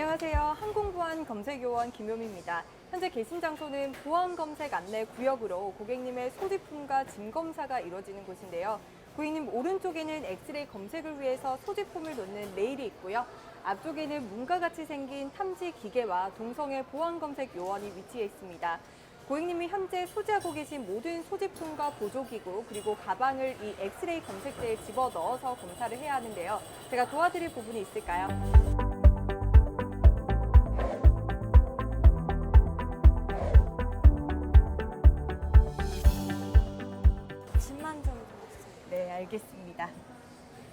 안녕하세요. 항공보안 검색요원 김효미입니다. 현재 계신 장소는 보안 검색 안내 구역으로 고객님의 소지품과 짐 검사가 이루어지는 곳인데요. 고객님 오른쪽에는 엑스레이 검색을 위해서 소지품을 놓는 레일이 있고요. 앞쪽에는 문과 같이 생긴 탐지 기계와 동성애 보안 검색 요원이 위치해 있습니다. 고객님이 현재 소지하고 계신 모든 소지품과 보조기구 그리고 가방을 이 엑스레이 검색대에 집어 넣어서 검사를 해야 하는데요. 제가 도와드릴 부분이 있을까요? 알겠습니다.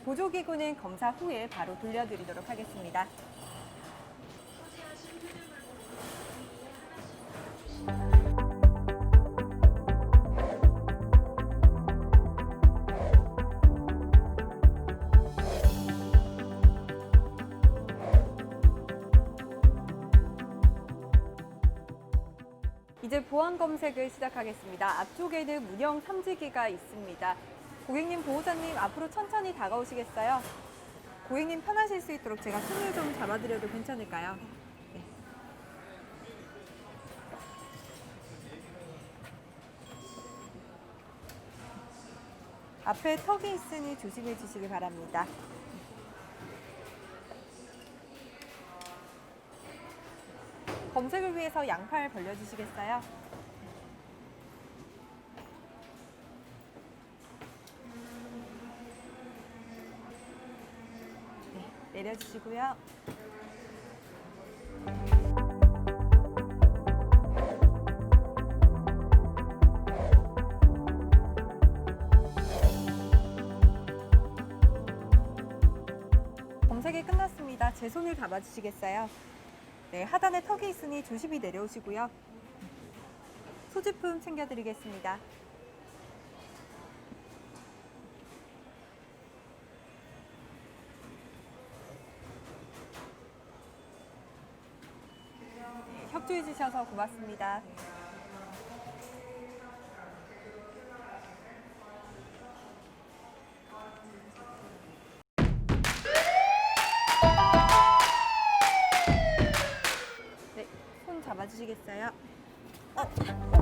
보조기구는 검사 후에 바로 돌려드리도록 하겠습니다. 이제 보안 검색을 시작하겠습니다. 앞쪽에는 문형 탐지기가 있습니다. 고객님, 보호자님 앞으로 천천히 다가오시겠어요? 고객님 편하실 수 있도록 제가 손을 좀 잡아드려도 괜찮을까요? 네. 앞에 턱이 있으니 조심해 주시기 바랍니다. 검색을 위해서 양팔 벌려주시겠어요? 내려주시고요. 검색이 끝났습니다. 제 손을 잡아주시겠어요? 네, 하단에 턱이 있으니 조심히 내려오시고요. 소지품 챙겨드리겠습니다. 네, 협조해 주셔서 고맙습니다. 네, 손 잡아주시겠어요? 고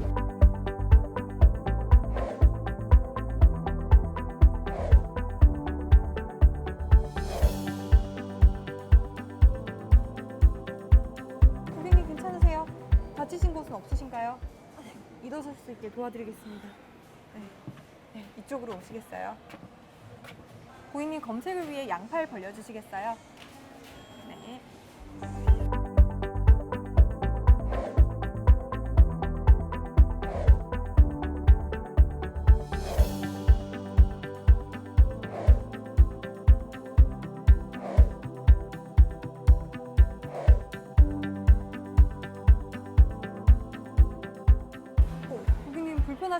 다치신 곳은 없으신가요? 일어설 수 있게 도와드리겠습니다. 네, 네, 이쪽으로 오시겠어요? 고객님 검색을 위해 양팔 벌려주시겠어요?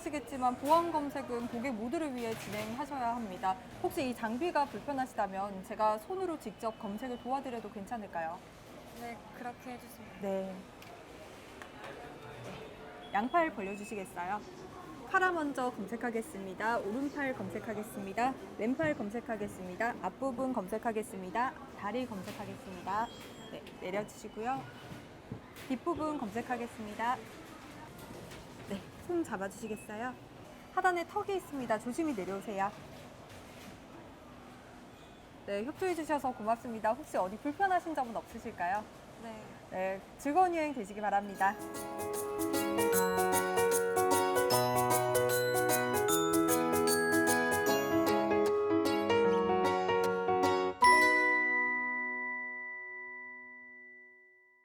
불편하시겠지만 보안 검색은 고객 모두를 위해 진행하셔야 합니다. 혹시 이 장비가 불편하시다면 제가 손으로 직접 검색을 도와드려도 괜찮을까요? 네, 그렇게 해주세요. 네. 양팔 벌려주시겠어요? 카라 먼저 검색하겠습니다. 오른팔 검색하겠습니다. 왼팔 검색하겠습니다. 앞부분 검색하겠습니다. 다리 검색하겠습니다. 네, 내려주시고요. 뒷부분 검색하겠습니다. 잡아주시겠어요? 하단에 턱이 있습니다. 조심히 내려오세요. 네, 협조해 주셔서 고맙습니다. 혹시 어디 불편하신 점은 없으실까요? 네. 네, 즐거운 여행 되시기 바랍니다.